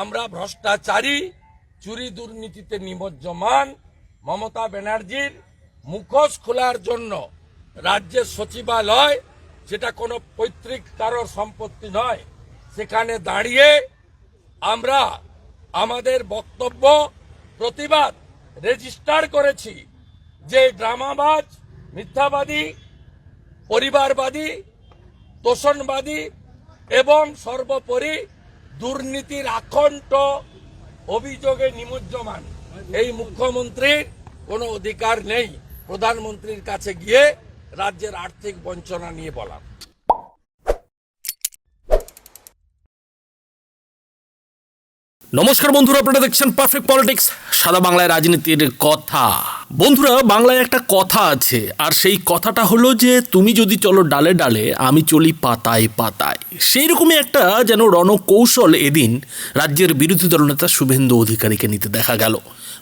আমরা ভ্রষ্টাচারী, চুরি দুর্নীতিতে নিমজ্জমান মমতা ব্যানার্জির মুখোশ খোলার জন্য রাজ্যের সচিবালয়, যেটা কোনো পৈতৃক কারোর সম্পত্তি নয়, সেখানে দাঁড়িয়ে আমরা আমাদের বক্তব্য, প্রতিবাদ রেজিস্টার করেছি যে ড্রামাবাজ, মিথ্যাবাদী, পরিবারবাদী, তোষণবাদী এবং সর্বোপরি দুর্নীতির আকণ্ঠ অভিযোগে নিমজ্জমান। এই মুখ্যমন্ত্রীর কোনো অধিকার নেই। প্রধানমন্ত্রীর কাছে গিয়ে রাজ্যের আর্থিক বঞ্চনা নিয়ে বলা। নমস্কার বন্ধুরা, আপনারা দেখছেন পারফেক্ট পলিটিক্স সাদা বাংলায় রাজনীতির কথা। বন্ধুরা, বাংলায় একটা কথা আছে, আর সেই কথাটা হলো যে, তুমি যদি চলো ডালে ডালে, আমি চলি পাতায় পাতায়। সেই রকমই একটা যেন রণকৌশল এদিন রাজ্যের বিরোধী দলনেতা শুভেন্দু অধিকারীকে নিতে দেখা গেল।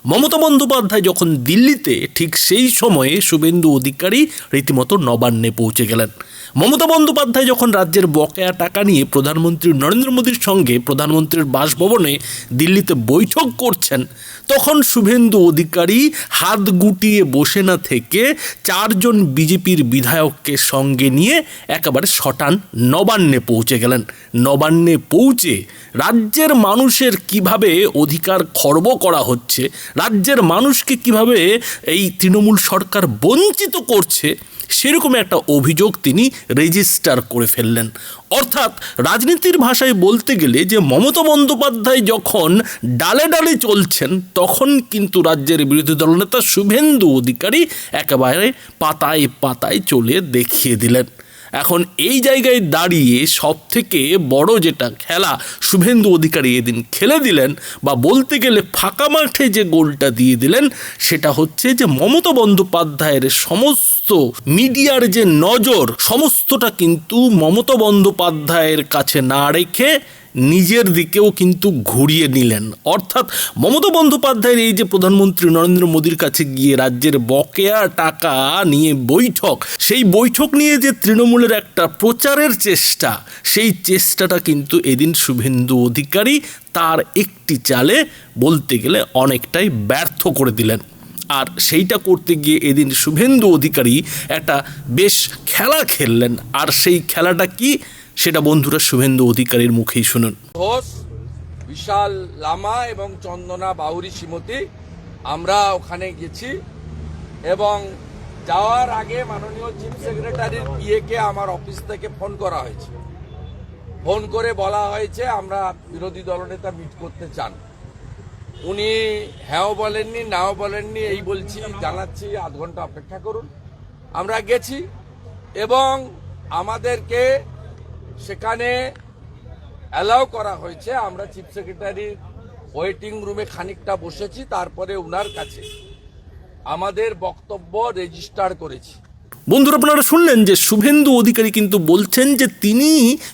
মমতা বন্দ্যোপাধ্যায় যখন দিল্লিতে, ঠিক সেই সময়ে শুভেন্দু অধিকারী রীতিমতো নবান্নে পৌঁছে গেলেন। মমতা বন্দ্যোপাধ্যায় যখন রাজ্যের বকেয়া টাকা নিয়ে প্রধানমন্ত্রী নরেন্দ্র মোদীর সঙ্গে প্রধানমন্ত্রীর বাসভবনে দিল্লিতে বৈঠক করছেন, তখন শুভেন্দু অধিকারী হাত গুটিয়ে বসে না থেকে চারজন বিজেপির বিধায়ককে সঙ্গে নিয়ে একেবারে শটান নবান্নে পৌঁছে গেলেন। নবান্নে পৌঁছে রাজ্যের মানুষের কীভাবে অধিকার খর্ব করা হচ্ছে, রাজ্যের মানুষকে কীভাবে এই তৃণমূল সরকার বঞ্চিত করছে, সেরকম একটা অভিযোগ তিনি রেজিস্টার করে ফেললেন। অর্থাৎ রাজনীতির ভাষায় বলতে গেলে যে মমতা বন্দ্যোপাধ্যায় যখন ডালে ডালে চলছেন, তখন কিন্তু রাজ্যের বিরোধী দলনেতা শুভেন্দু অধিকারী একেবারে পাতায় পাতায় চলে দেখিয়ে দিলেন। এখন এই জায়গায় দাঁড়িয়ে সব থেকে বড় যেটা খেলা, শুভেন্দু অধিকারী এদিন খেলে দিলেন বা বলতে গেলে ফাঁকা মাঠে যে গোলটা দিয়ে দিলেন, সেটা হচ্ছে যে মমতা বন্দ্যোপাধ্যায়ের সমস্ত মিডিয়ার যে নজর, সমস্তটা কিন্তু মমতা বন্দ্যোপাধ্যায়ের কাছে না রেখে নিজের দিকেও কিন্তু ঘুরিয়ে নিলেন। অর্থাৎ মমতা বন্দ্যোপাধ্যায়ের এই যে প্রধানমন্ত্রী নরেন্দ্র মোদীর কাছে গিয়ে রাজ্যের বকেয়া টাকা নিয়ে বৈঠক, সেই বৈঠক নিয়ে যে তৃণমূলের একটা প্রচারের চেষ্টা, সেই চেষ্টাটা কিন্তু এদিন শুভেন্দু অধিকারী তার একটি চালে বলতে গেলে অনেকটাই ব্যর্থ করে দিলেন। আর সেইটা করতে গিয়ে এদিন শুভেন্দু অধিকারী একটা বেশ খেলা খেললেন। আর সেই খেলাটা কি? সেটা বন্ধুরা শুভেন্দু অধিকারীর মুখেই শুনুন। ঘোষ, বিশাল লামা এবং চন্দনা বাউরি শ্রীমতী, আমরা ওখানে গেছি এবং যাওয়ার আগে মাননীয় চিফ সেক্রেটারির পিএকে আমার অফিস থেকে ফোন করা হয়েছে। ফোন করে বলা হয়েছে আমরা বিরোধী দলনেতা মিট করতে চান। উনি হ্যাঁও বলেননি, নাও বলেননি, এই বলছি, জানাচ্ছি, আধ ঘণ্টা অপেক্ষা করুন। আমরা গেছি এবং আমাদেরকে সেখানে অ্যালাউ করা হয়েছে। আমরা চিফ সেক্রেটারির ওয়েটিং রুমে খানিকটা বসেছি, তারপরে উনার কাছে আমাদের বক্তব্য রেজিস্টার করেছি। বন্ধুরা, আপনারা শুনলেন যে শুভেন্দু অধিকারী কিন্তু বলছেন যে তিনি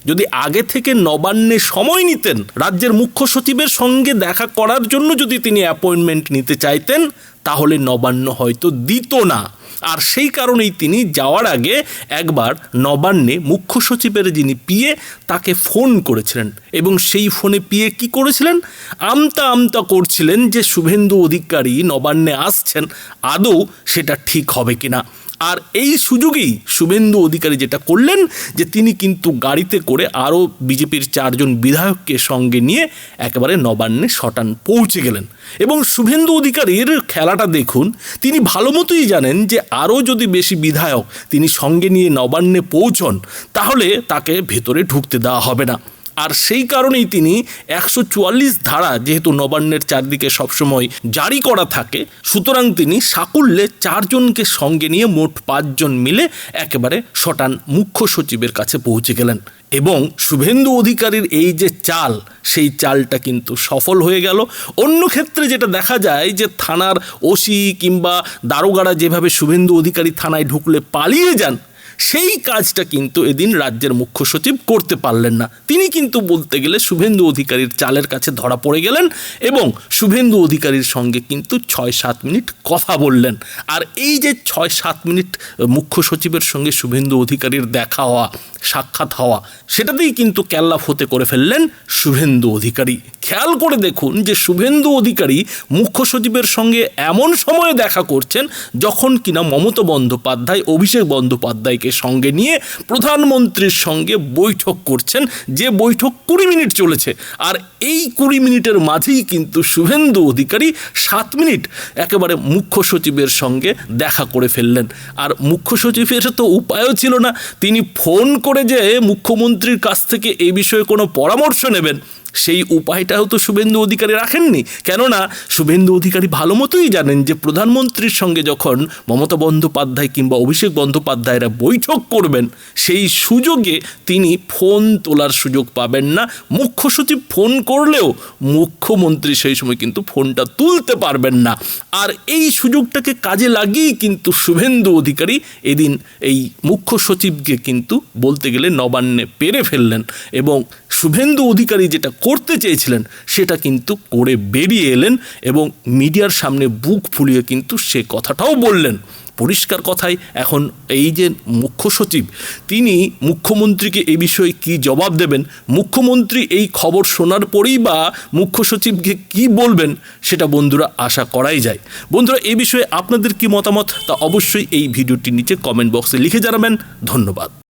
যদি আগে থেকে নবান্নে সময় নিতেন, রাজ্যের মুখ্য সচিবের সঙ্গে দেখা করার জন্য যদি তিনি অ্যাপয়েন্টমেন্ট নিতে চাইতেন, তাহলে নবান্ন হয়তো দিত না। আর সেই কারণেই তিনি যাওয়ার আগে একবার নবান্নে মুখ্য সচিবের যিনি পিয়ে তাকে ফোন করেছিলেন। এবং সেই ফোনে পিয়ে কি করেছিলেন? আমতা আমতা করছিলেন যে, শুভেন্দু অধিকারী নবান্নে আসছেন, আদৌ সেটা ঠিক হবে কিনা? আর এই সুযোগেই শুভেন্দু অধিকারী যেটা করলেন, যে তিনি কিন্তু গাড়িতে করে আরও বিজেপির চারজন বিধায়ককে সঙ্গে নিয়ে একেবারে নবান্নে শটান পৌঁছে গেলেন। এবং শুভেন্দু অধিকারীর খেলাটা দেখুন, তিনি ভালো মতোই জানেন যে আরও যদি বেশি বিধায়ক তিনি সঙ্গে নিয়ে নবান্নে পৌঁছন, তাহলে তাকে ভেতরে ঢুকতে দেওয়া হবে না। আর সেই কারণেই তিনি একশো চুয়াল্লিশ ধারা যেহেতু নবান্নের চারদিকে সবসময় জারি করা থাকে, সুতরাং তিনি সাকুল্যে চারজনকে সঙ্গে নিয়ে মোট পাঁচজন মিলে একেবারে শটান মুখ্য সচিবের কাছে পৌঁছে গেলেন। এবং শুভেন্দু অধিকারীর এই যে চাল, সেই চালটা কিন্তু সফল হয়ে গেল। অন্য ক্ষেত্রে যেটা দেখা যায় যে থানার ওসি কিংবা দারোগারা যেভাবে শুভেন্দু অধিকারী থানায় ঢুকলে পালিয়ে যান সেই কাজটা কিন্তু এদিন রাজ্যের মুখ্য সচিব করতে পারলেন না। তিনি কিন্তু বলতে গেলে শুভেন্দু অধিকারীর চালের কাছে ধরা পড়ে গেলেন এবং শুভেন্দু অধিকারীর সঙ্গে কিন্তু ছয় সাত মিনিট কথা বললেন। আর এই যে ছয় সাত মিনিট মুখ্য সচিবের সঙ্গে শুভেন্দু অধিকারীর দেখা হওয়া, সাক্ষাৎ হওয়া, সেটাতেই কিন্তু ক্যাল্লাফ হতে করে ফেললেন শুভেন্দু অধিকারী। খেয়াল করে দেখুন যে শুভেন্দু অধিকারী মুখ্য সচিবের সঙ্গে এমন সময়ে দেখা করছেন যখন কিনা মমতা বন্দ্যোপাধ্যায়, অভিষেক বন্দ্যোপাধ্যায়কে সঙ্গে নিয়ে প্রধানমন্ত্রীর সঙ্গে বৈঠক করছেন। যে বৈঠক কুড়ি মিনিট চলেছে, আর এই কুড়ি মিনিটের মাঝেই কিন্তু শুভেন্দু অধিকারী সাত মিনিট একেবারে মুখ্য সচিবের সঙ্গে দেখা করে ফেললেন। আর মুখ্য সচিবের তো উপায়ও ছিল না, তিনি ফোন করে যে মুখ্যমন্ত্রীর কাছ থেকে এই বিষয়ে কোনো পরামর্শ নেবেন সেই উপায়টাও তো শুভেন্দু অধিকারী রাখেননি। কেননা, শুভেন্দু অধিকারী ভালো মতোই জানেন যে প্রধানমন্ত্রীর সঙ্গে যখন মমতা বন্দ্যোপাধ্যায় কিংবা অভিষেক বন্দ্যোপাধ্যায়রা বৈঠক করবেন, সেই সুযোগে তিনি ফোন তোলার সুযোগ পাবেন না। মুখ্য সচিব ফোন করলেও মুখ্যমন্ত্রী সেই সময় কিন্তু ফোনটা তুলতে পারবেন না। আর এই সুযোগটাকে কাজে লাগিয়েই কিন্তু শুভেন্দু অধিকারী এদিন এই মুখ্য সচিবকে কিন্তু বলতে গেলে নবান্নে পেরে ফেললেন। এবং শুভেন্দু অধিকারী যেটা করতে চেয়েছিলেন, সেটা কিন্তু করে বেরিয়ে এলেন এবং মিডিয়ার সামনে বুক ফুলিয়ে কিন্তু সে কথাটাও বললেন। পরিষ্কার কথাই, এখন এই যে মুখ্য সচিব, তিনি মুখ্যমন্ত্রীকে এই বিষয়ে কি জবাব দেবেন? মুখ্যমন্ত্রী এই খবর শোনার পরেই বা মুখ্য সচিবকে কি বলবেন, সেটা বন্ধুরা আশা করাই যায়। বন্ধুরা এই বিষয়ে আপনাদের কি মতামত? তা অবশ্যই এই ভিডিওটির নিচে কমেন্ট বক্সে লিখে জানাবেন। ধন্যবাদ।